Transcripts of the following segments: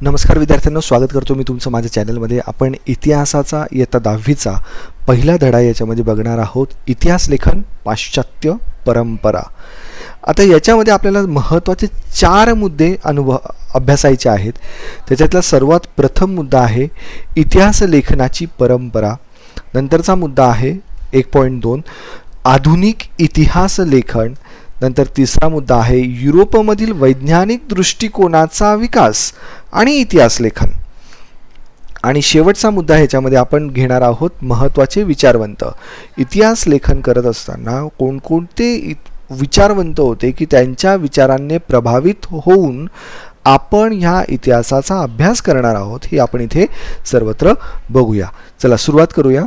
नमस्कार विद्यार्थ्यांना स्वागत करतो मी तुमचं माझ्या चॅनलमध्ये आपण इतिहासाचा इयत्ता दहावीचा पहिला धडा याच्यामध्ये बघणार आहोत. इतिहास लेखन पाश्चात्य परंपरा. आता याच्यामध्ये आपल्याला महत्त्वाचे चार मुद्दे अनुभव अभ्यासायचे आहेत. त्याच्यातला सर्वात प्रथम मुद्दा आहे इतिहास लेखनाची परंपरा. नंतरचा मुद्दा आहे एक पॉईंट दोन आधुनिक इतिहास लेखन. नंतर तिसरा मुद्दा आहे युरोपमधील वैज्ञानिक दृष्टिकोनाचा विकास आणि इतिहास लेखन. आणि शेवटचा मुद्दा ह्याच्यामध्ये आपण घेणार आहोत महत्त्वाचे विचारवंत. इतिहास लेखन करत असताना कोणकोणते विचारवंत होते की त्यांच्या विचारांनी प्रभावित होऊन आपण ह्या इतिहासाचा अभ्यास करणार आहोत हे आपण इथे सर्वत्र बघूया. चला सुरुवात करूया.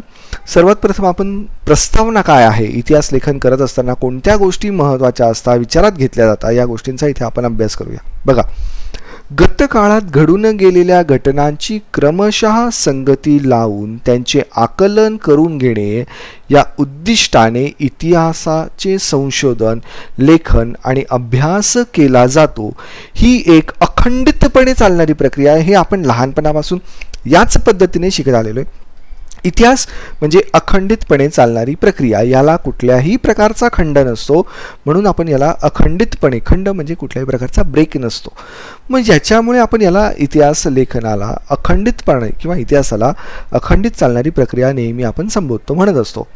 सर्वात प्रथम आपण प्रस्तावना काय आहे? इतिहास लेखन करत असताना कोणत्या गोष्टी महत्त्वाच्या असतात? विचारात घेतल्या जातात. या गोष्टींचा इथे आपण अभ्यास करूया. बघा. गतकाळात घडून गेलेल्या घटनांची क्रमशः संगती लावून त्यांचे आकलन करून घेणे या उद्दिष्टाने इतिहासाचे संशोधन लेखन आणि अभ्यास केला जातो. ही एक अखंडितपणे चालणारी प्रक्रिया आहे हे आपण लहानपणापासून याच पद्धतीने शिकत आलेलो आहे. इतिहास म्हणजे अखंडितपणे चालणारी प्रक्रिया. याला कुठल्याही प्रकारचा खंड नसतो. म्हणून आपण याला अखंडितपणे खंड म्हणजे कुठल्याही प्रकारचा ब्रेक नसतो. मग याच्यामुळे आपण याला इतिहास लेखनाला अखंडितपणे किंवा इतिहासाला अखंडित चालणारी प्रक्रिया नेहमी आपण संबोधतो म्हणत असतो.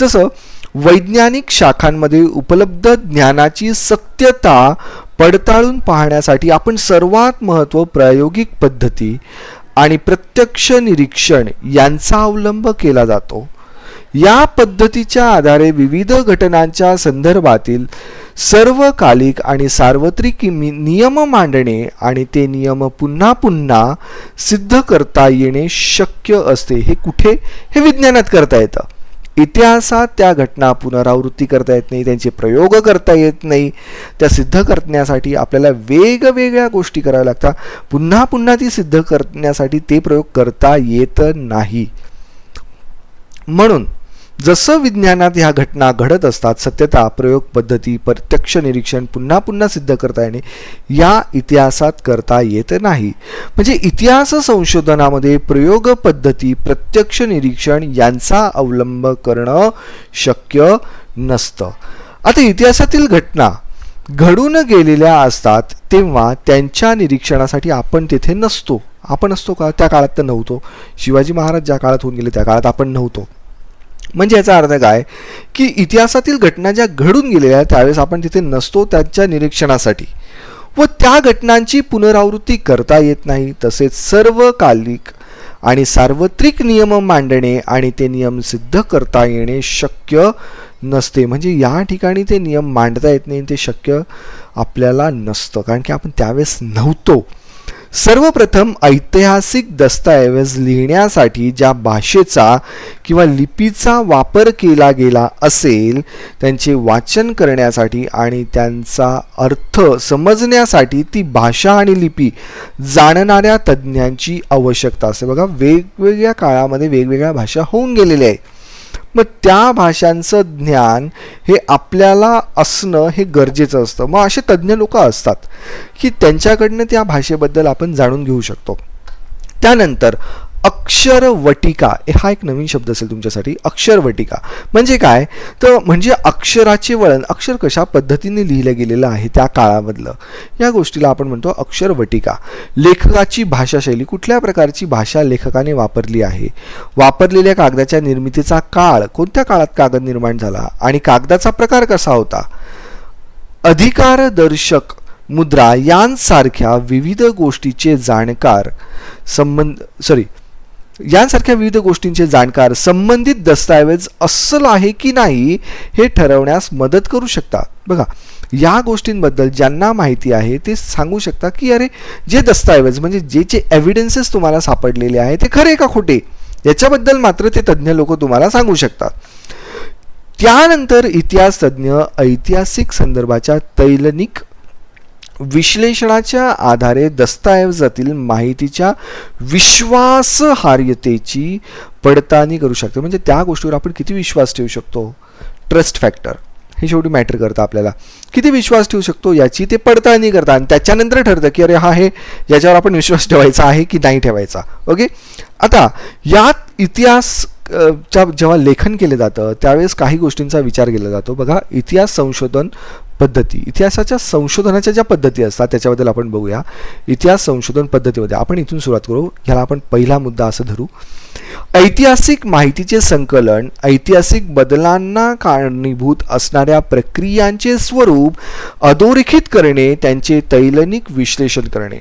जसं वैज्ञानिक शाखांमध्ये उपलब्ध ज्ञानाची सत्यता पडताळून पाहण्यासाठी आपण सर्वात महत्त्व प्रायोगिक पद्धती आणि प्रत्यक्ष निरीक्षण यांचा अवलंब केला जातो. या पद्धतीच्या आधारे विविध घटनांच्या संदर्भातील सर्वकालिक आणि सार्वत्रिक नियम मांडणे आणि ते नियम पुन्हा पुन्हा सिद्ध करता येणे शक्य असते हे कुठे? हे विज्ञानात करता येतं. इतिहासात त्या घटना पुनरावृत्ती करता येत नाही त्यांचे प्रयोग करता येत नाही त्या सिद्ध करण्यासाठी आपल्याला वेगवेगळ्या गोष्टी कराव्या लागतात. पुन्हा पुन्हा ती सिद्ध करण्यासाठी ते प्रयोग करता येत नाही. म्हणून जसं विज्ञानात ह्या घटना घडत असतात सत्यता प्रयोग पद्धती प्रत्यक्ष निरीक्षण पुन्हा पुन्हा सिद्ध करता येणे या इतिहासात करता येत नाही. म्हणजे इतिहास संशोधनामध्ये प्रयोग पद्धती प्रत्यक्ष निरीक्षण यांचा अवलंब करणं शक्य नसतं. आता इतिहासातील घटना घडून गेलेल्या असतात तेव्हा त्यांच्या निरीक्षणासाठी आपण तेथे नसतो. आपण असतो का? त्या काळात तर नव्हतो. शिवाजी महाराज ज्या काळात होऊन गेले त्या काळात आपण नव्हतो. म्हणजे याचा अर्थ काय? की इतिहासातील घटना ज्या घडून गेलेल्या आहेत त्यावेळेस आपण तिथे नसतो त्यांच्या निरीक्षणासाठी. व त्या घटनांची पुनरावृत्ती करता येत नाही तसेच सर्वकालिक आणि सार्वत्रिक नियम मांडणे आणि ते नियम सिद्ध करता येणे शक्य नसते. म्हणजे या ठिकाणी ते नियम मांडता येत नाही ते शक्य आपल्याला नसतं. कारण की आपण त्यावेळेस नव्हतो. सर्वप्रथम ऐतिहासिक दस्तऐवज लिहिण्यासाठी ज्या भाषेचा किंवा लिपीचा वापर केला गेला असेल त्यांचे वाचन करण्यासाठी आणि त्यांचा अर्थ समजण्यासाठी ती भाषा आणि लिपी जाणणाऱ्या तज्ज्ञांची आवश्यकता असते बघा वेगवेगळ्या काळामध्ये वेगवेगळ्या भाषा होऊन गेलेल्या आहे मग त्या भाषांचं ज्ञान हे आपल्याला असणं हे गरजेचं असतं. मग असे तज्ज्ञ लोक असतात की त्यांच्याकडनं त्या भाषेबद्दल आपण जाणून घेऊ शकतो. त्यानंतर अक्षरवटिका. हा एक नवीन शब्द असेल तुमच्यासाठी. अक्षरवटिका. म्हणजे काय? तर म्हणजे अक्षराचे वळण. अक्षर कशा पद्धतीने लिहिलं गेलेलं आहे त्या काळामधलं? या गोष्टीला आपण म्हणतो अक्षरवटिका. लेखकाची भाषाशैली कुठल्या प्रकारची भाषा लेखकाने वापरली आहे? वापरलेल्या कागदाच्या निर्मितीचा काळ. कोणत्या काळात कागद निर्माण झाला? आणि कागदाचा प्रकार कसा होता? अधिकारदर्शक मुद्रा यांसारख्या विविध गोष्टीचे जाणकार संबंध सॉरी यांसारख्या विविध गोष्टींचे जाणकार संबंधित दस्तऐवज अस्सल आहे की नाही हे ठरवण्यास मदत करू शकतात. बघा या गोष्टींबद्दल ज्यांना माहिती आहे ते सांगू शकता की अरे जे दस्तऐवज म्हणजे जे जे एव्हिडन्सेस तुम्हाला सापडलेले आहे ते खरे का खोटे? याच्याबद्दल मात्र ते तज्ज्ञ लोक तुम्हाला सांगू शकतात. त्यानंतर इतिहास तज्ज्ञ ऐतिहासिक संदर्भाच्या तैलनिक विश्लेषणाच्या आधारे दस्तऐवजातील माहितीच्या विश्वासहार्यतेची पडताळणी करू शकतो. म्हणजे त्या गोष्टीवर आपण किती विश्वास ठेवू शकतो? ट्रस्ट फॅक्टर हे शेवटी मॅटर करतं आपल्याला. किती विश्वास ठेवू शकतो? याची ते पडताळणी करतात आणि त्याच्यानंतर ठरतं की अरे हा हे याच्यावर आपण विश्वास ठेवायचा आहे की नाही ठेवायचा. ओके आता यात इतिहास च्या जेव्हा लेखन केलं जातं त्यावेळेस काही गोष्टींचा विचार केला जातो. बघा इतिहास संशोधन पद्धती. इतिहासाच्या संशोधनाच्या ज्या पद्धती असतात त्याच्याबद्दल आपण बघूया. इतिहास संशोधन पद्धतीमध्ये आपण इथून सुरुवात करू. ह्याला आपण पहिला मुद्दा असं धरू. ऐतिहासिक माहितीचे संकलन ऐतिहासिक बदलांना कारणीभूत असणाऱ्या प्रक्रियांचे स्वरूप अधोरेखित करणे त्यांचे तैलनिक विश्लेषण करणे.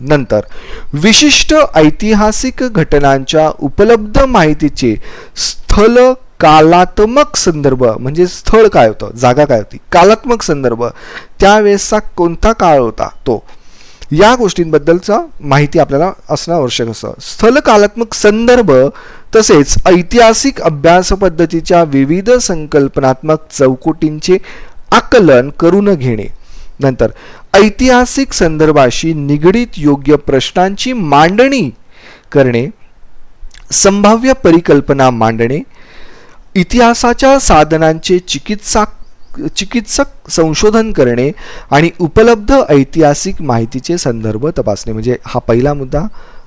नंतर विशिष्ट ऐतिहासिक घटनांच्या उपलब्ध माहितीचे स्थल कालात्मक संदर्भ म्हणजे स्थळ काय होतं? जागा काय होती? कालात्मक संदर्भ. त्यावेळेसचा कोणता काळ होता? तो. या गोष्टींबद्दलचा माहिती आपल्याला असणं आवश्यक असतं. स्थल कालात्मक संदर्भ तसेच ऐतिहासिक अभ्यास पद्धतीच्या विविध संकल्पनात्मक चौकटींचे आकलन करून घेणे. नंतर ऐतिहासिक संदर्भाशी निगडीत योग्य प्रश्नांची मांडणी करणे संभाव्य परिकल्पना मांडणे इतिहासाच्या साधनांचे चिकित्सा चिकित्सक संशोधन करणे आणि उपलब्ध ऐतिहासिक माहितीचे संदर्भ तपासणे. म्हणजे हा पहिला मुद्दा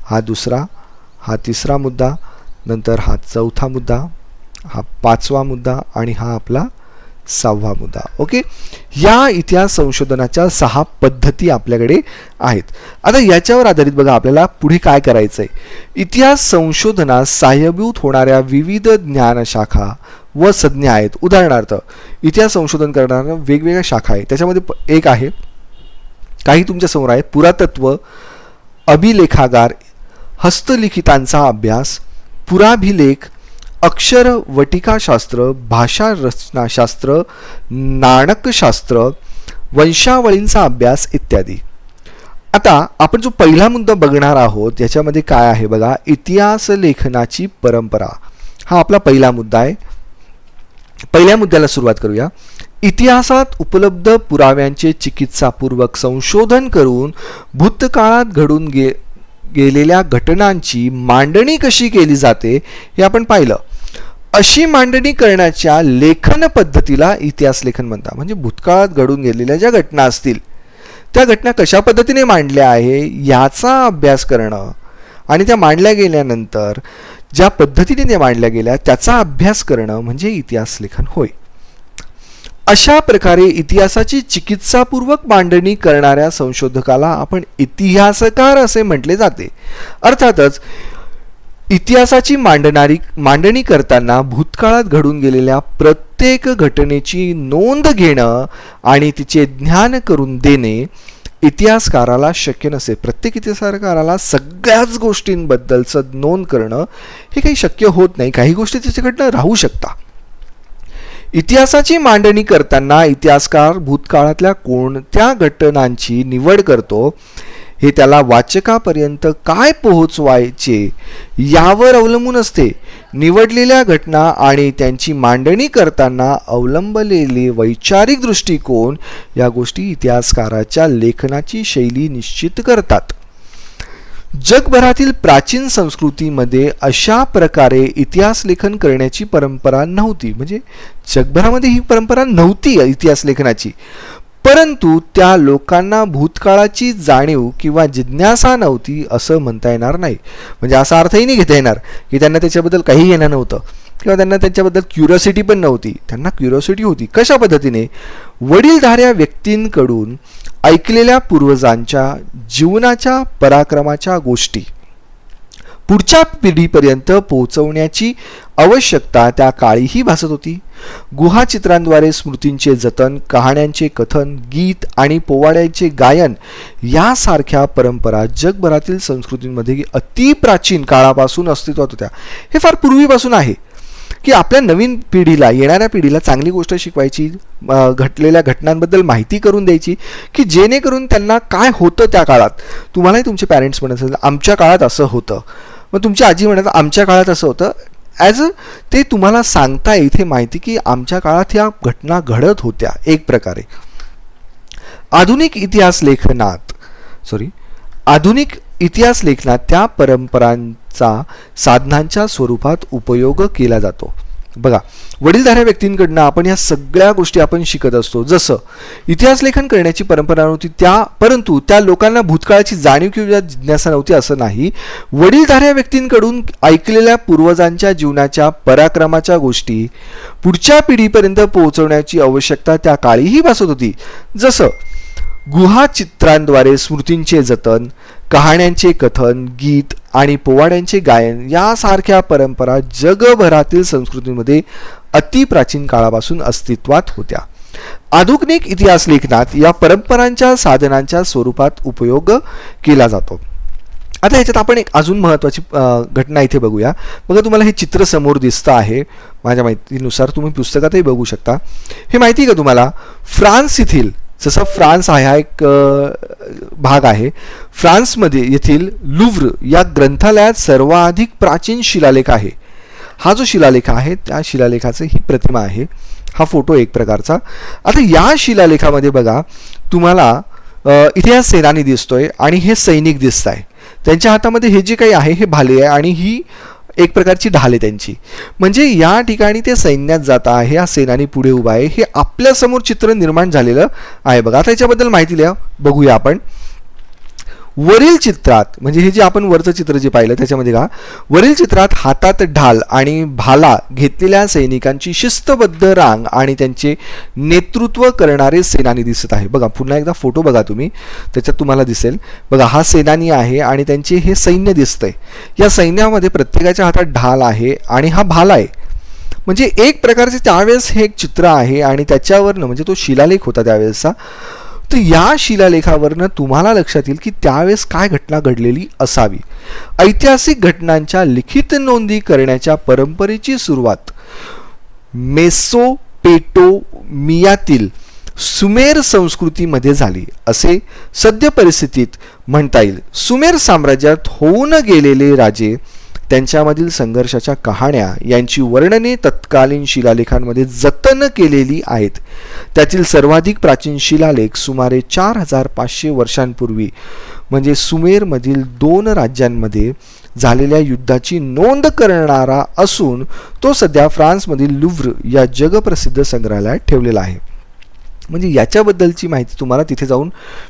हा दुसरा हा तिसरा मुद्दा नंतर हा चौथा मुद्दा हा पाचवा मुद्दा आणि हा आपला सहावा मुद्दा. ओके या इतिहास संशोधनाच्या सहा पद्धती आपल्याकडे आहेत. आता याच्यावर आधारित बघा आपल्याला पुढे काय करायचं आहे इतिहास संशोधनात सहाय्यभूत होणाऱ्या विविध ज्ञानशाखा व संज्ञा आहेत. उदाहरणार्थ इतिहास संशोधन करणाऱ्या वेगवेगळ्या शाखा आहेत. त्याच्यामध्ये एक आहे काही तुमच्यासमोर आहे पुरातत्व अभिलेखागार हस्तलिखितांचा अभ्यास पुराभिलेख अक्षर वटिकाशास्त्र भाषा रचनाशास्त्र नाणकशास्त्र वंशावळींचा अभ्यास इत्यादी. आता आपण जो पहिला मुद्दा बघणार आहोत याच्यामध्ये काय आहे बघा? इतिहास लेखनाची परंपरा. हा आपला पहिला मुद्दा आहे. पहिल्या मुद्द्याला सुरुवात करूया. इतिहासात उपलब्ध पुराव्यांचे चिकित्सापूर्वक संशोधन करून भूतकाळात घडून गे गेलेल्या घटनांची मांडणी कशी केली जाते हे आपण पाहिलं. अशी मांडणी करण्याच्या लेखन पद्धतीला इतिहास लेखन म्हणतात. म्हणजे भूतकाळात घडून गेलेल्या ज्या घटना असतील त्या घटना कशा पद्धतीने मांडल्या आहे याचा अभ्यास करणं आणि त्या मांडल्या गेल्यानंतर ज्या पद्धतीने त्या मांडल्या गेल्या त्याचा अभ्यास करणं म्हणजे इतिहास लेखन होय. अशा प्रकारे इतिहासाची चिकित्सापूर्वक मांडणी करणाऱ्या संशोधकाला आपण इतिहासकार असे म्हटले जाते. अर्थातच इतिहासाची मांडणारी मांडणी करताना भूतकाळात घडून गेलेल्या प्रत्येक घटनेची नोंद घेणं आणि तिचे ज्ञान करून देणे इतिहासकाराला शक्य नसे. प्रत्येक इतिहासकाराला सगळ्याच गोष्टींबद्दलचं नोंद करणं हे काही शक्य होत नाही. काही गोष्टी त्याच्याकडनं राहू शकता. इतिहासाची मांडणी करताना इतिहासकार भूतकाळातल्या कोणत्या घटनांची निवड करतो हे त्याला वाचकापर्यंत काय पोहोचवायचे यावर अवलंबून असते. निवडलेल्या घटना आणि त्यांची मांडणी करताना अवलंबलेले वैचारिक दृष्टिकोन या गोष्टी इतिहासकाराच्या लेखनाची शैली निश्चित करतात. जगभरातील प्राचीन संस्कृतीमध्ये अशा प्रकारे इतिहास लेखन करण्याची परंपरा नव्हती. म्हणजे जगभरामध्ये ही परंपरा नव्हती इतिहास लेखनाची. परंतु त्या लोकांना भूतकाळाची जाणीव किंवा जिज्ञासा नव्हती असं म्हणता येणार नाही. म्हणजे असा अर्थही नाही घेता येणार की त्यांना त्याच्याबद्दल काही घेणं नव्हतं. किंवा त्यांना त्याच्याबद्दल क्युरिओसिटी पण नव्हती. त्यांना क्युरिओसिटी होती. कशा पद्धतीने? वडीलधाऱ्या व्यक्तींकडून ऐकलेल्या पूर्वजांच्या जीवनाच्या पराक्रमाच्या गोष्टी पुढच्या पिढीपर्यंत पोहोचवण्याची आवश्यकता त्या काळीही भासत होती. गुहाचित्रांद्वारे स्मृतींचे जतन कहाण्यांचे कथन गीत आणि पोवाड्यांचे गायन यासारख्या परंपरा जगभरातील संस्कृतींमध्ये अतिप्राचीन काळापासून अस्तित्वात होत्या. हे फार पूर्वीपासून आहे की आपल्या नवीन पिढीला येणाऱ्या पिढीला चांगली गोष्ट शिकवायची घटलेल्या घटनांबद्दल माहिती करून द्यायची की जेणेकरून त्यांना काय होतं त्या काळात. तुम्हालाही तुमचे पॅरेंट्स म्हणत असेल आमच्या काळात असं होतं. मग तुमची आजी म्हणत आमच्या काळात असं होतं. ॲज अ ते तुम्हाला सांगता इथे माहिती की आमच्या काळात ह्या घटना घडत होत्या एक प्रकारे. आधुनिक इतिहास लेखनात सॉरी आधुनिक इतिहास लेखनात त्या परंपरांचा साधनांच्या स्वरूपात उपयोग केला जातो. बघा वडीलधाऱ्या व्यक्तींकडनं आपण या सगळ्या गोष्टी आपण शिकत असतो. जसं इतिहास लेखन करण्याची परंपरा नव्हती त्या परंतु त्या लोकांना भूतकाळाची जाणीव किंवा जिज्ञासा नव्हती असं नाही. वडीलधाऱ्या व्यक्तींकडून ऐकलेल्या पूर्वजांच्या जीवनाच्या पराक्रमाच्या गोष्टी पुढच्या पिढीपर्यंत पोहोचवण्याची आवश्यकता त्या काळीही भासत होती. जसं गुहा चित्रांद्वारे स्मृतींचे जतन कहाण्यांचे कथन गीत आणि पोवाड्यांचे गायन यासारख्या परंपरा जगभरातील संस्कृतीमध्ये अतिप्राचीन काळापासून अस्तित्वात होत्या. आधुनिक इतिहास लेखनात या परंपरांच्या साधनांच्या स्वरूपात उपयोग केला जातो. आता ह्याच्यात आपण एक अजून महत्त्वाची घटना इथे बघूया. बघा तुम्हाला हे चित्र समोर दिसतं आहे. माझ्या माहितीनुसार तुम्ही पुस्तकातही बघू शकता. हे माहिती आहे का तुम्हाला? फ्रान्स येथील जसं फ्रान्स आहे हा एक भाग आहे. फ्रान्समध्ये येथील लुव्र या ग्रंथालयात सर्वाधिक प्राचीन शिलालेख आहे. हा जो शिलालेख आहे त्या शिलालेखाची ही प्रतिमा आहे. हा फोटो एक प्रकारचा. आता या शिलालेखामध्ये बघा तुम्हाला इथे हा सेनानी दिसतोय आणि हे सैनिक दिसत आहे त्यांच्या हातामध्ये हे जे काही आहे हे भाले आहे आणि ही एक प्रकारची ढाल आहे त्यांची. म्हणजे या ठिकाणी ते सैन्यात जात आहे हा सेनानी पुढे उभा आहे. हे आपल्यासमोर चित्र निर्माण झालेलं आहे बघा. आता याच्याबद्दल माहिती लिहा. बघूया आपण. वरील चित्रात म्हणजे हे जे आपण वरचं चित्र जे पाहिलं त्याच्यामध्ये का वरील चित्रात हातात ढाल आणि भाला घेतलेल्या सैनिकांची शिस्तबद्ध रांग आणि त्यांचे नेतृत्व करणारे सेनानी दिसत आहे. बघा पुन्हा एकदा फोटो बघा तुम्ही त्याच्यात तुम्हाला दिसेल. बघा हा सेनानी आहे आणि त्यांचे हे सैन्य दिसतंय. या सैन्यामध्ये प्रत्येकाच्या हातात ढाल आहे आणि हा भाला आहे. म्हणजे एक प्रकारचे त्यावेळेस हे एक चित्र आहे आणि त्याच्यावरनं म्हणजे तो शिलालेख होता त्यावेळेसचा तर या शिलालेखावरनं तुम्हाला लक्षात येईल की त्यावेळेस काय घटना घडलेली असावी. ऐतिहासिक घटनांच्या लिखित नोंदी करण्याच्या परंपरेची सुरुवात मेसोपेटोमियातील सुमेर संस्कृतीमध्ये झाली असे सद्य परिस्थितीत म्हणता येईल. सुमेर साम्राज्यात होऊन गेलेले राजे त्यांच्यामधील संघर्षाच्या कहाण्या यांची वर्णने तत्कालीन शिलालेखांमध्ये जतन केलेली आहेत. त्यातील सर्वाधिक प्राचीन शिलालेख सुमारे चार हजार पाचशे वर्षांपूर्वी म्हणजे सुमेरमधील दोन राज्यांमध्ये झालेल्या युद्धाची नोंद करणारा असून तो सध्या फ्रान्समधील लुव्र या जगप्रसिद्ध संग्रहालयात ठेवलेला आहे. म्हणजे याच्याबद्दलची माहिती तुम्हाला तिथे जाऊन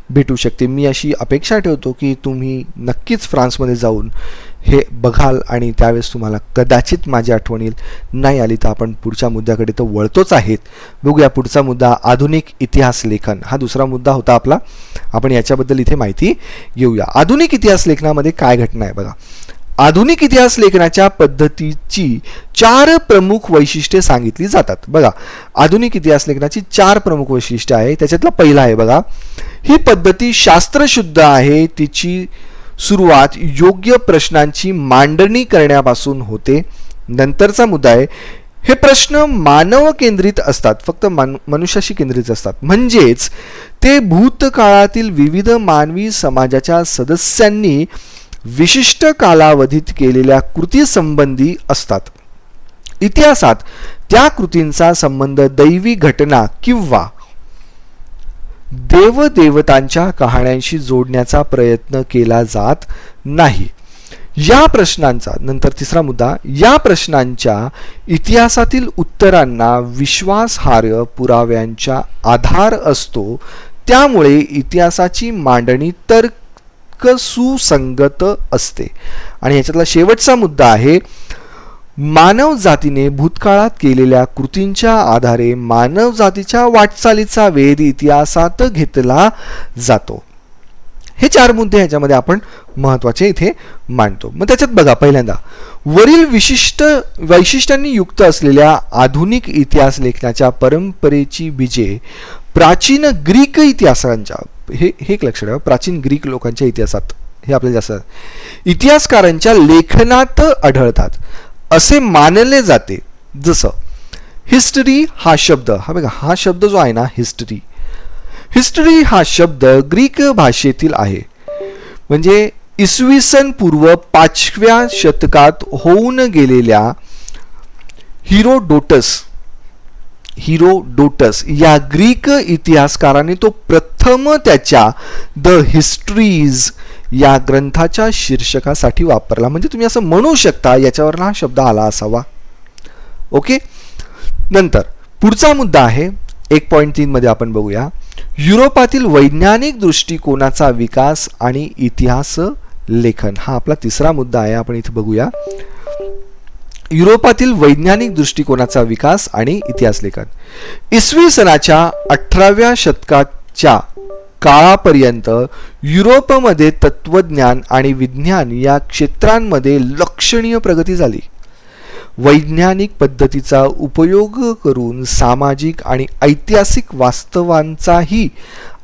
भेटू शकते. मी अशी अपेक्षा ठेवतो की तुम्ही नक्कीच फ्रान्समध्ये जाऊन हे बघाल आणि त्यावेळेस तुम्हाला कदाचित माझी आठवण येईल. नाही आली तर आपण पुढच्या मुद्द्याकडे तर वळतोच आहेत. बघूया पुढचा मुद्दा आधुनिक इतिहास लेखन. हा दुसरा मुद्दा होता आपला. आपण याच्याबद्दल इथे माहिती घेऊया. आधुनिक इतिहास लेखनामध्ये काय घटना आहे बघा. आधुनिक इतिहास लेखनाच्या पद्धतीची चार प्रमुख वैशिष्ट्ये सांगितली जातात. बघा आधुनिक इतिहास लेखनाची चार प्रमुख वैशिष्ट्ये आहे. त्याच्यातला पहिला आहे बघा. ही पद्धती शास्त्रशुद्ध आहे. तिची सुरुवात योग्य प्रश्नांची मांडणी करण्यापासून होते. नंतरचा मुद्दा आहे हे प्रश्न मानव केंद्रित असतात फक्त मान मनुष्याशी केंद्रित असतात. म्हणजेच ते भूतकाळातील विविध मानवी समाजाच्या सदस्यांनी विशिष्ट कालावधीत केलेल्या कृतीसंबंधी असतात. इतिहासात त्या कृतींचा संबंध दैवी घटना किंवा देवदेवतांच्या कहाण्यांशी जोडण्याचा प्रयत्न केला जात नाही. या प्रश्नांचा नंतर तिसरा मुद्दा या प्रश्नांच्या इतिहासातील उत्तरांना विश्वासार्ह पुराव्यांच्या आधार असतो. त्यामुळे इतिहासाची मांडणी तर्क सुसंगत असते. आणि ह्याच्यातला शेवटचा मुद्दा आहे मानव जातीने भूतकाळात केलेल्या कृतींच्या आधारे मानव जातीच्या वाटचालीचा वेध इतिहासात घेतला जातो. हे चार मुद्दे ह्याच्यामध्ये आपण महत्त्वाचे इथे मांडतो. मग त्याच्यात बघा पहिल्यांदा वरील विशिष्ट वैशिष्ट्यांनी युक्त असलेल्या आधुनिक इतिहास लेखनाच्या परंपरेची बीजे प्राचीन ग्रीक इतिहासांच्या हे हे एक लक्ष ठेवा प्राचीन ग्रीक लोकांच्या इतिहासात. हे आपल्याला जास्त इतिहासकारांच्या लेखनात आढळतात. असे मानले जाते. जसं हिस्टरी हा शब्द हा बघा हा शब्द जो आहे ना हिस्टरी. हिस्टरी हा शब्द ग्रीक भाषेतील आहे. म्हणजे इसवी सन पूर्व पाचव्या शतकात होऊन गेलेल्या हिरोडोटस हिरोडोटस या ग्रीक इतिहासकाराने तो प्रथम त्याच्या द हिस्ट्रीज या ग्रंथाच्या शीर्षकासाठी वापरला. म्हणजे तुम्ही असं म्हणू शकता याच्यावर हा शब्द आला असावा. ओके नंतर पुढचा मुद्दा आहे एक पॉईंट तीनमध्ये आपण बघूया. युरोपातील वैज्ञानिक दृष्टिकोनाचा विकास आणि इतिहास लेखन. हा आपला तिसरा मुद्दा आहे आपण इथे बघूया. युरोपातील वैज्ञानिक दृष्टिकोनाचा विकास आणि इतिहास लेखन. इसवी सनाच्या अठराव्या शतकाच्या काळापर्यंत युरोपमध्ये तत्त्वज्ञान आणि विज्ञान या क्षेत्रांमध्ये लक्षणीय प्रगती झाली. वैज्ञानिक पद्धतीचा उपयोग करून सामाजिक आणि ऐतिहासिक वास्तवांचाही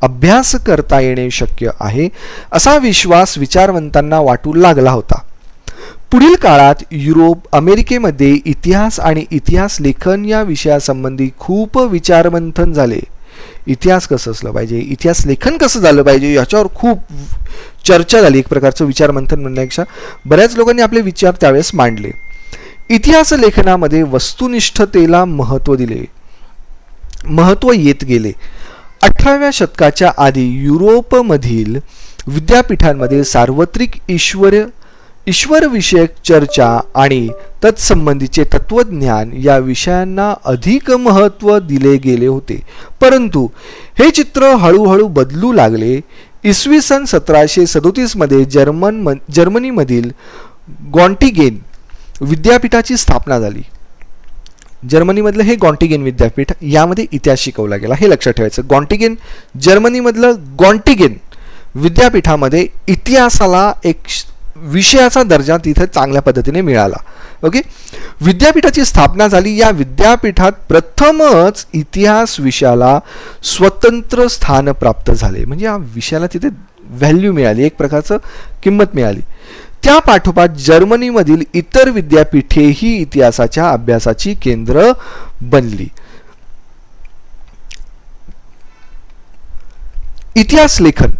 अभ्यास करता येणे शक्य आहे असा विश्वास विचारवंतांना वाटू लागला होता. पुढील काळात युरोप अमेरिकेमध्ये इतिहास आणि इतिहास लेखन या विषयासंबंधी खूप विचारमंथन झाले. इतिहास कसं असलं पाहिजे? इतिहास लेखन कसं झालं पाहिजे? याच्यावर खूप चर्चा झाली एक प्रकारचं विचार मंथन म्हणण्यापेक्षा. बऱ्याच लोकांनी आपले विचार त्यावेळेस मांडले. इतिहास लेखनामध्ये वस्तुनिष्ठतेला महत्त्व दिले. महत्त्व येत गेले. अठराव्या शतकाच्या आधी युरोपमधील विद्यापीठांमध्ये सार्वत्रिक ईश्वर ईश्वरविषयक चर्चा आणि तत्संबंधीचे तत्वज्ञान या विषयांना अधिक महत्त्व दिले गेले होते. परंतु हे चित्र हळूहळू बदलू लागले. इसवी सन सतराशे सदोतीसमध्ये जर्मन म जर्मनीमधील गॉन्टिगेन विद्यापीठाची स्थापना झाली. जर्मनीमधलं हे गॉन्टिगेन विद्यापीठ यामध्ये इतिहास शिकवला गेला. हे लक्षात ठेवायचं. गॉन्टिगेन जर्मनीमधलं गॉन्टिगेन विद्यापीठामध्ये इतिहासाला एक विषयाचा दर्जा तिथे चांगल्या पद्धतीने मिळाला. ओके विद्यापीठाची स्थापना झाली. या विद्यापीठात प्रथमच इतिहास विषयाला स्वतंत्र स्थान प्राप्त झाले. म्हणजे या विषयाला तिथे व्हॅल्यू मिळाली. एक प्रकारचं किंमत मिळाली. त्या पाठोपाठ जर्मनीमधील इतर विद्यापीठेही इतिहासाच्या अभ्यासाची केंद्र बनली. इतिहास लेखन.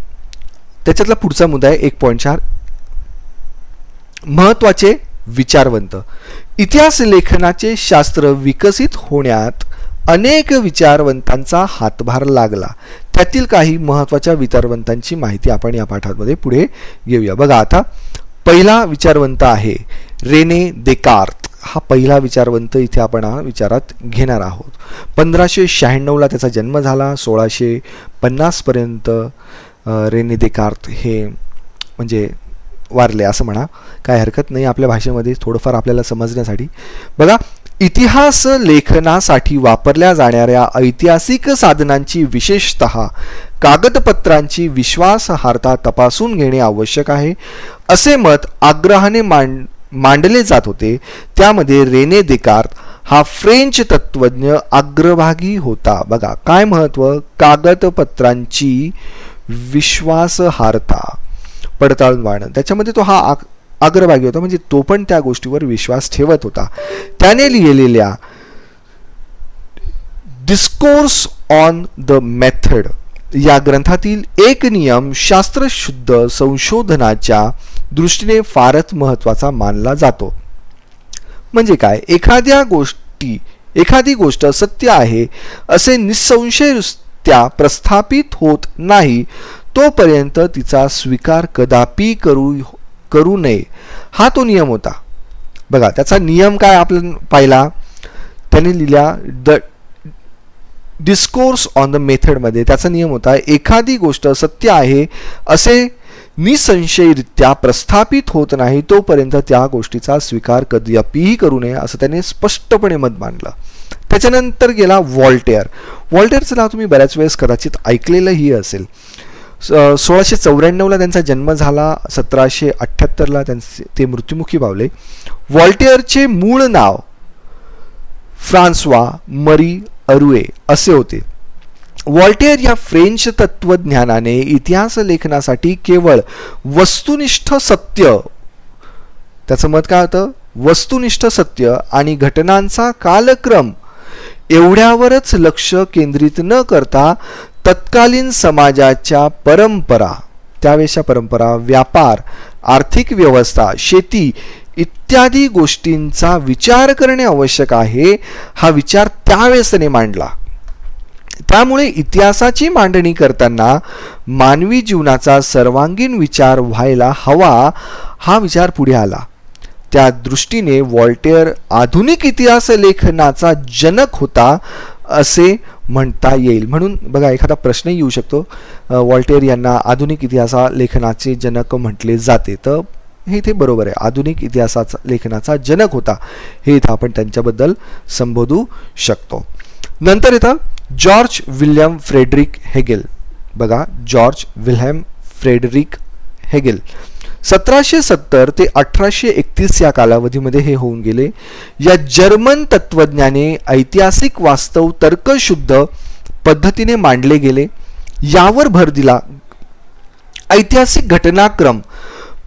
त्याच्यातला पुढचा मुद्दा आहे. एक पॉईंट चार. महत्त्वाचे विचारवंत. इतिहास लेखनाचे शास्त्र विकसित होण्यात अनेक विचारवंतांचा हातभार लागला. त्यातील काही महत्त्वाच्या विचारवंतांची माहिती आपण या पाठामध्ये पुढे घेऊया. बघा आता पहिला विचारवंत आहे रेने देकार्त हा पहिला विचारवंत इथे आपण हा विचारात घेणार आहोत. पंधराशे शहाण्णवला त्याचा जन्म झाला सोळाशे पन्नासपर्यंत रेने देकार्त हे म्हणजे वारले असं म्हणा काय हरकत नाही. आपल्या भाषेमध्ये थोडंफार आपल्याला समजण्यासाठी. बघा इतिहास लेखनासाठी वापरल्या जाणाऱ्या ऐतिहासिक साधनांची विशेषत कागदपत्रांची विश्वासार्हता तपासून घेणे आवश्यक आहे. असे मत आग्रहाने मांड मांडले जात होते. त्यामध्ये रेने देकार्त हा फ्रेंच तत्वज्ञ अग्रभागी होता. बघा काय महत्त्व? कागदपत्रांची विश्वासार्हता. पडताळून वाढणं. त्याच्यामध्ये तो हा अग्रभागी होता. म्हणजे तो पण त्या गोष्टीवर विश्वास ठेवत होता. त्याने लिहिलेल्या डिस्कोर्स ऑन द मेथड या ग्रंथातील एक नियम शास्त्रशुद्ध संशोधनाच्या दृष्टीने फारच महत्त्वाचा मानला जातो. म्हणजे काय? एखाद्या गोष्टी एखादी गोष्ट सत्य आहे असे निसंशयरित्या प्रस्थापित होत नाही तोपर्यंत तिचा स्वीकार कदापि करू करू नये. हा तो नियम होता. बघा त्याचा नियम काय आपण पाहिला? त्याने लिहिल्या द डिस्कोर्स ऑन द मेथडमध्ये त्याचा नियम होता एखादी गोष्ट सत्य आहे असे निसंशयरित्या प्रस्थापित होत नाही तोपर्यंत त्या गोष्टीचा स्वीकार कधीपीही करू नये असं त्याने स्पष्टपणे मत मांडलं. त्याच्यानंतर गेला वॉल्टेअर. वॉल्टेअरचं नाव तुम्ही बऱ्याच वेळेस कदाचित ऐकलेलंही असेल. सोळाशे चौऱ्याण्णवला त्यांचा जन्म झाला सतराशे अठ्ठ्याहत्तरला त्यांचे ते मृत्युमुखी पावले. वॉल्टेअरचे मूळ नाव फ्रान्सवा मरी अरुए असे होते. वॉल्टेअर या फ्रेंच तत्वज्ञानाने इतिहास लेखनासाठी केवळ वस्तुनिष्ठ सत्य त्याचं मत काय होतं? वस्तुनिष्ठ सत्य आणि घटनांचा कालक्रम एवढ्यावरच लक्ष केंद्रित न करता तत्कालीन समाजाच्या परंपरा त्यावेळेच्या परंपरा व्यापार आर्थिक व्यवस्था शेती इत्यादी गोष्टींचा विचार करणे आवश्यक आहे हा विचार त्यावेळेस त्याने मांडला. त्यामुळे इतिहासाची मांडणी करताना मानवी जीवनाचा सर्वांगीण विचार व्हायला हवा हा विचार पुढे आला. त्या दृष्टीने वॉल्टेअर आधुनिक इतिहास लेखनाचा जनक होता असे म्हणता येईल. म्हणून बघा एखादा प्रश्नही येऊ शकतो. वॉल्टेअर यांना आधुनिक इतिहासा लेखनाचे जनक म्हटले जाते. तर हे इथे बरोबर आहे. आधुनिक इतिहासाचा लेखनाचा जनक होता. हे इथं आपण त्यांच्याबद्दल संबोधू शकतो. नंतर येतं जॉर्ज विल्यम फ्रेडरिक हेगेल. बघा जॉर्ज विल्यम फ्रेडरिक हेगेल. सतराशे सत्तर ते अठराशे एकतीस या कालावधीमध्ये हे होऊन गेले. या जर्मन तत्वज्ञाने ऐतिहासिक वास्तव तर्कशुद्ध पद्धतीने मांडले गेले. यावर भर दिला. ऐतिहासिक घटनाक्रम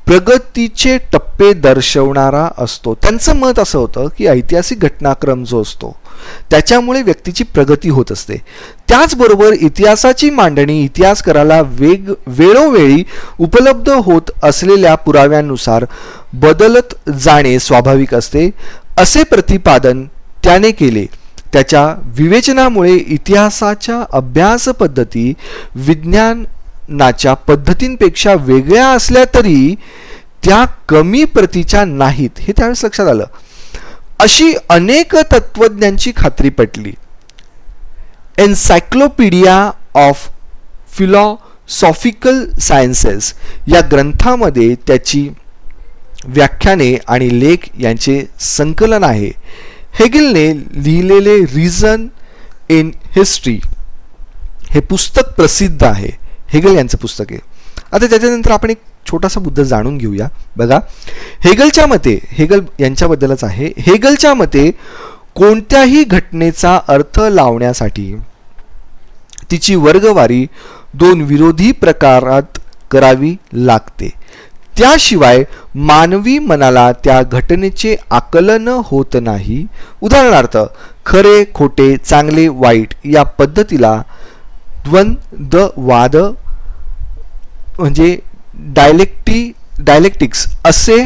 प्रगतीचे टप्पे दर्शवणारा असतो. त्यांचं मत असं होतं की ऐतिहासिक घटनाक्रम जो असतो त्याच्यामुळे व्यक्तीची प्रगती होत असते. त्याचबरोबर इतिहासाची मांडणी इतिहासकाराला वेग वेळोवेळी उपलब्ध होत असलेल्या पुराव्यानुसार बदलत जाणे स्वाभाविक असते. असे प्रतिपादन त्याने केले. त्याच्या विवेचनामुळे इतिहासाच्या अभ्यास पद्धती नाच्या पद्धतींपेक्षा वेगळ्या असल्या तरी त्या कमी प्रतीच्या नाहीत. हे त्यावेळेस लक्षात आलं. अशी अनेक तत्वज्ञांची खात्री पटली. एन्सायक्लोपीडिया ऑफ फिलॉसॉफिकल सायन्सेस या ग्रंथामध्ये त्याची व्याख्याने आणि लेख यांचे संकलन आहे. हेगिलने लिहिलेले रिझन इन हिस्ट्री हे पुस्तक प्रसिद्ध आहे. हेगल यांचं पुस्तक आहे. आता त्याच्यानंतर आपण एक छोटासा मुद्दा जाणून घेऊया. बघा हेगलच्या मते हेगल यांच्याबद्दलच आहे हेगलच्या मते कोणत्याही घटनेचा अर्थ लावण्यासाठी तिची वर्गवारी दोन विरोधी प्रकारात करावी लागते. त्याशिवाय मानवी मनाला त्या घटनेचे आकलन होत नाही. उदाहरणार्थ खरे खोटे चांगले वाईट या पद्धतीला द्वंद्ववाद म्हणजे डायलेक्टी डायलेक्टिक्स असे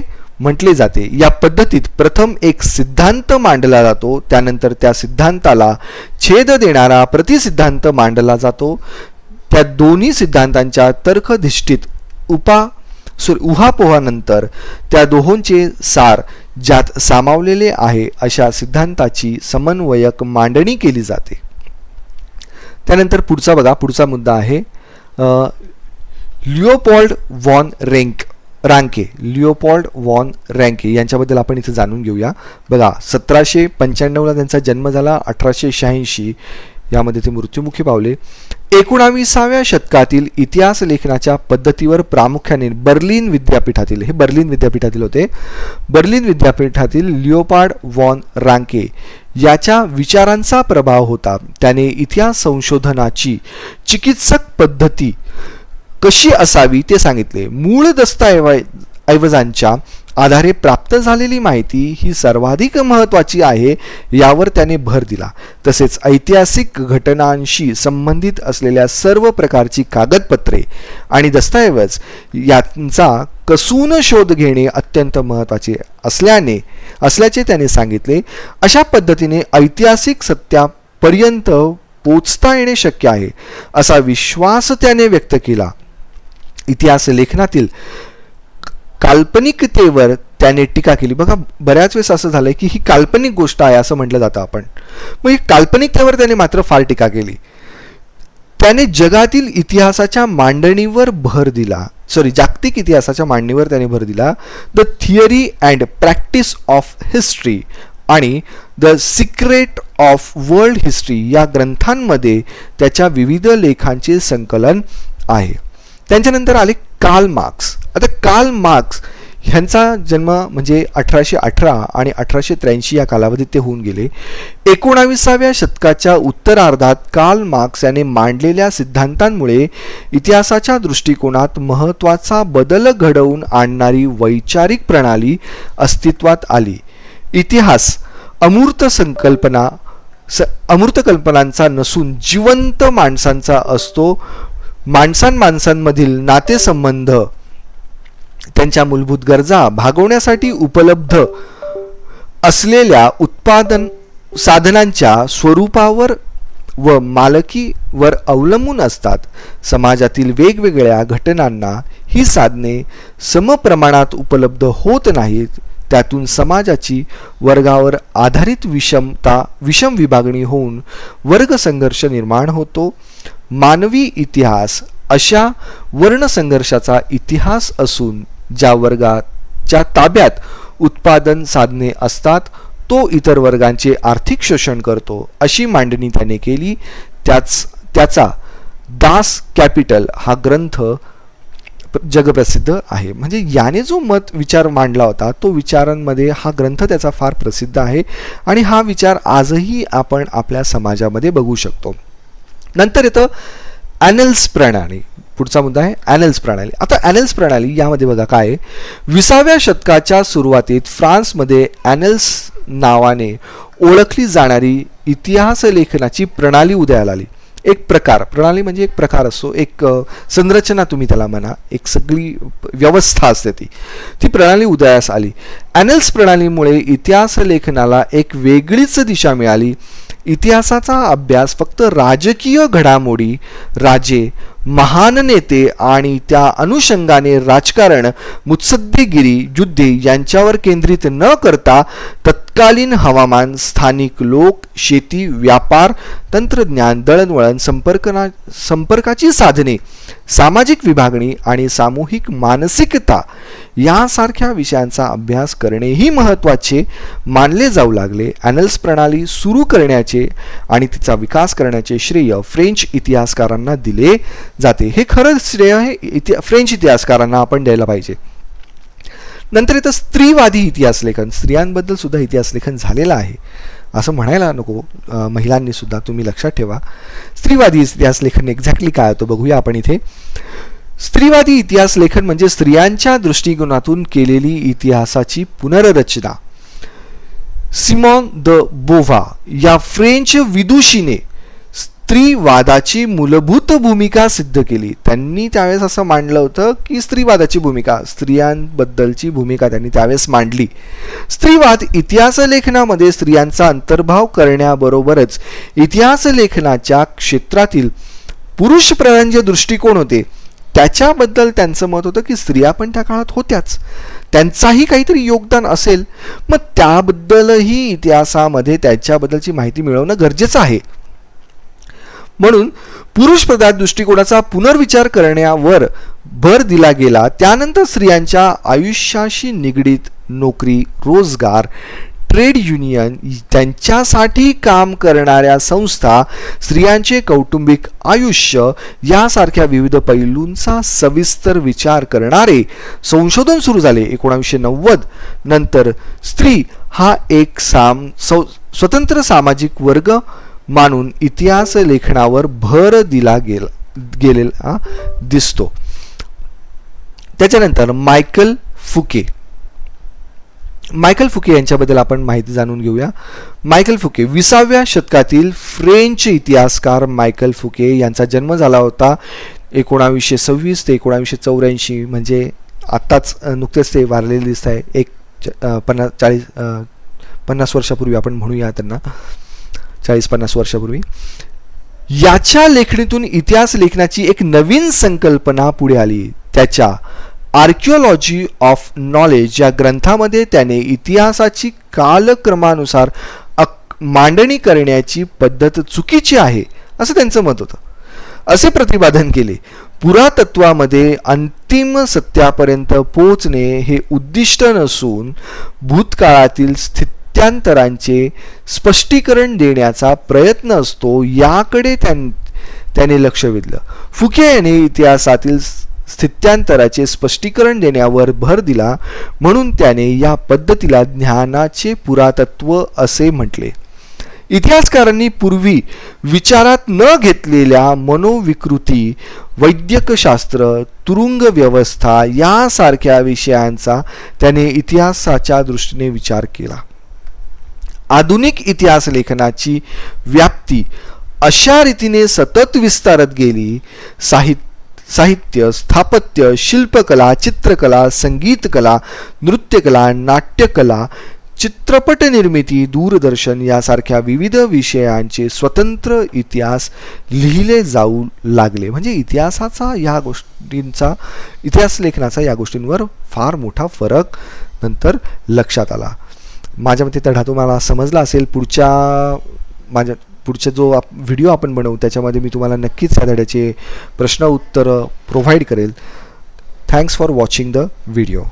म्हटले जाते. या पद्धतीत प्रथम एक सिद्धांत मांडला जातो त्यानंतर त्या सिद्धांताला छेद देणारा प्रतिसिद्धांत मांडला जातो. त्या दोन्ही सिद्धांतांच्या तर्कधिष्ठित उपा सुर उहापोहानंतर त्या दोहोंचे सार ज्यात सामावलेले आहे अशा सिद्धांताची समन्वयक मांडणी केली जाते. त्यानंतर पुढचा बघा पुढचा मुद्दा आहे. Leopold von Ranke Ranke. Leopold von Ranke. यांच्याबद्दल आपण इथे जाणून घेऊया. बघा सतराशे पंच्याण्णवला त्यांचा जन्म झाला अठराशे शहाऐंशी. यामध्ये ते मृत्युमुखी पावले. एकोणाविसाव्या शतकातील इतिहास लेखनाच्या पद्धतीवर प्रामुख्याने बर्लिन विद्यापीठातील हे बर्लिन विद्यापीठातील होते. बर्लिन विद्यापीठातील लिओपार्ड वॉन रांके याच्या विचारांचा प्रभाव होता. त्याने इतिहास संशोधनाची चिकित्सक पद्धती कशी असावी ते सांगितले. मूळ दस्तऐवज ऐवजांच्या आधारे प्राप्त झालेली माहिती ही सर्वाधिक महत्त्वाची आहे यावर त्याने भर दिला. तसेच ऐतिहासिक घटनांशी संबंधित असलेल्या सर्व प्रकारची कागदपत्रे आणि दस्तऐवज यांचा कसून शोध घेणे अत्यंत महत्त्वाचे असल्याने असल्याचे त्याने सांगितले. अशा पद्धतीने ऐतिहासिक सत्यापर्यंत पोचता येणे शक्य आहे असा विश्वास त्याने व्यक्त केला. इतिहास लेखनातील काल्पनिकतेवर त्याने टीका केली. बघा बऱ्याच वेळेस असं झालंय की ही काल्पनिक गोष्ट आहे असं म्हटलं जातं आपण. मग ही काल्पनिकतेवर त्याने मात्र फार टीका केली. त्याने जगातील इतिहासाच्या मांडणीवर भर दिला. सॉरी जागतिक इतिहासाच्या मांडणीवर त्याने भर दिला. The theory and practice of history आणि the secret of world history या ग्रंथांमध्ये त्याच्या विविध लेखांचे संकलन आहे. त्यांच्यानंतर आले कार्ल मार्क्स आता कार्ल मार्क्स ह्यांचा जन्म म्हणजे अठराशे अठरा आणि अठराशे त्र्याऐंशी या कालावधीत ते होऊन गेले. एकोणाविसाव्या शतकाच्या उत्तरार्धात कार्ल मार्क्स याने मांडलेल्या सिद्धांतांमुळे इतिहासाच्या दृष्टिकोनात महत्त्वाचा बदल घडवून आणणारी वैचारिक प्रणाली अस्तित्वात आली. इतिहास अमूर्त संकल्पना स अमूर्त कल्पनांचा नसून जिवंत माणसांचा असतो. माणसांमाणसांमधील नातेसंबंध त्यांच्या मूलभूत गरजा भागवण्यासाठी उपलब्ध असलेल्या उत्पादन साधनांच्या स्वरूपावर व मालकीवर अवलंबून असतात. समाजातील वेगवेगळ्या घटनांना ही साधने समप्रमाणात उपलब्ध होत नाहीत. त्यातून समाजाची वर्गावर आधारित विषमता विषम विभागणी होऊन वर्ग संघर्ष निर्माण होतो. मानवी इतिहास अशा वर्णसंघर्षाचा इतिहास असून ज्या वर्गाच्या ताब्यात उत्पादन साधने असतात तो इतर वर्गांचे आर्थिक शोषण करतो अशी मांडणी त्याने केली. त्याच त्याचा दास कॅपिटल हा ग्रंथ जगप्रसिद्ध आहे. म्हणजे याने जो मत विचार मांडला होता तो विचारांमध्ये हा ग्रंथ त्याचा फार प्रसिद्ध आहे आणि हा विचार आजही आपण आपल्या समाजामध्ये बघू शकतो. नंतर येतं ॲनल्स प्रणाली. पुढचा मुद्दा आहे ॲनल्स प्रणाली. आता ॲनल्स प्रणाली यामध्ये बघा काय विसाव्या शतकाच्या सुरुवातीत फ्रान्समध्ये ॲनल्स नावाने ओळखली जाणारी इतिहास लेखनाची प्रणाली उदयाला आली. एक प्रकार प्रणाली म्हणजे एक प्रकार असतो एक संरचना तुम्ही त्याला म्हणा एक सगळी व्यवस्था असते ती. ती प्रणाली उदयास आली. ॲनल्स प्रणालीमुळे इतिहास लेखनाला एक वेगळीच दिशा मिळाली. इतिहासाचा अभ्यास फक्त राजकीय घडामोडी राजे महान नेते आणि त्या अनुषंगाने राजकारण मुत्सद्देगिरी युद्धे यांच्यावर केंद्रित न करता तत्कालीन हवामान स्थानिक लोक शेती व्यापार तंत्रज्ञान दळणवळण संपर्कना संपर्काची साधने सामाजिक विभागणी आणि सामूहिक मानसिकता यासारख्या विषयांचा अभ्यास करणेही महत्त्वाचे मानले जाऊ लागले. ॲनल्स प्रणाली सुरू करण्याचे आणि तिचा विकास करण्याचे श्रेय फ्रेंच इतिहासकारांना दिले जाते. हे खरं श्रेय हे इति फ्रेंच इतिहासकारांना आपण द्यायला पाहिजे. नंतर येतं स्त्रीवादी इतिहास लेखन स्त्रियांबद्दल सुद्धा इतिहास लेखन झालेलं आहे. असं म्हणायला नको. महिलांनी सुद्धा तुम्ही लक्षात ठेवा. स्त्रीवादी इतिहास लेखन एक्झॅक्टली काय होतं बघूया आपण इथे. स्त्रीवादी इतिहास लेखन म्हणजे स्त्रियांच्या दृष्टिकोनातून केलेली इतिहासाची पुनर्रचना. सिमॉन द बोव्हा या फ्रेंच विदुषीने स्त्रीवादाची मूलभूत भूमिका सिद्ध केली. त्यांनी त्यावेळेस असं मांडलं होतं की स्त्रीवादाची भूमिका स्त्रियांबद्दलची भूमिका त्यांनी त्यावेळेस मांडली. स्त्रीवाद इतिहास लेखनामध्ये स्त्रियांचा अंतर्भाव करण्याबरोबरच इतिहास लेखनाच्या क्षेत्रातील पुरुष प्रधान जे दृष्टिकोन होते. त्याच्याबद्दल त्यांचं मत होतं की स्त्रिया पण त्या काळात होत्याच. त्यांचाही काहीतरी योगदान असेल. मग त्याबद्दलही इतिहासामध्ये त्याच्याबद्दलची माहिती मिळवणं गरजेचं आहे. म्हणून पुरुष प्रधान दृष्टिकोनाचा पुनर्विचार करण्यावर भर दिला गेला. त्यानंतर स्त्रियांच्या आयुष्याशी निगडीत नोकरी रोजगार ट्रेड युनियन त्यांच्यासाठी काम करणाऱ्या संस्था स्त्रियांचे कौटुंबिक आयुष्य यासारख्या विविध पैलूंचा सविस्तर विचार करणारे संशोधन सुरू झाले एकोणावीसशे नव्वद नंतर. स्त्री हा एक साम स्वतंत्र सामाजिक वर्ग मानून इतिहास लेखनावर भर दिला गेला गेलेला दिसतो. त्याच्यानंतर मायकल फुके. मायकल फुके यांच्याबद्दल आपण माहिती जाणून घेऊया. मायकल फुके विसाव्या शतकातील फ्रेंच इतिहासकार मायकल फुके यांचा जन्म झाला होता एकोणावीसशे सव्वीस ते एकोणावीसशे चौऱ्याऐंशी म्हणजे आत्ताच नुकतेच ते वारलेले दिसत आहे. एक पन्नास चाळीस पन्नास वर्षापूर्वी आपण म्हणूया त्यांना. चाळीस पन्नास वर्षापूर्वी. याच्या लेखणीतून इतिहास लेखनाची एक नवीन संकल्पना पुढे आली. त्याच्या आर्किओलॉजी ऑफ नॉलेज या ग्रंथामध्ये त्याने इतिहासाची कालक्रमानुसार मांडणी करण्याची पद्धत चुकीची आहे असं त्यांचं मत होतं. असे प्रतिपादन केले. पुरातत्वामध्ये अंतिम सत्यापर्यंत पोचणे हे उद्दिष्ट नसून भूतकाळातील स्थिती प्रत्यांतरांचे स्पष्टीकरण देण्याचा प्रयत्न असतो याकडे त्यां त्याने लक्ष वेधलं. फुके याने इतिहासातील स्थित्यांतराचे स्पष्टीकरण देण्यावर भर दिला म्हणून त्याने या पद्धतीला ज्ञानाचे पुरातत्व असे म्हटले. इतिहासकारांनी पूर्वी विचारात न घेतलेल्या मनोविकृती वैद्यकशास्त्र तुरुंग व्यवस्था यासारख्या विषयांचा त्याने इतिहासाच्या दृष्टीने विचार केला. आधुनिक इतिहास लेखनाची व्याप्ती अशा रीतीने सतत विस्तारत गेली. साहित्य साहित्य स्थापत्य शिल्पकला चित्रकला संगीतकला नृत्यकला नाट्यकला चित्रपट निर्मिती दूरदर्शन यासारख्या विविध विषयांचे स्वतंत्र इतिहास लिहिले जाऊ लागले. म्हणजे इतिहासाचा या गोष्टींचा इतिहास लेखनाचा या गोष्टींवर फार मोठा फरक नंतर लक्षात आला. माझ्या मते तढा तुम्हाला समजला असेल. पुढच्या माझ्या पुढचा जो आप व्हिडिओ आपण बनवू त्याच्यामध्ये मी तुम्हाला नक्कीच ह्या धड्याचे प्रश्न उत्तरं प्रोव्हाइड करेल. Thanks for watching the video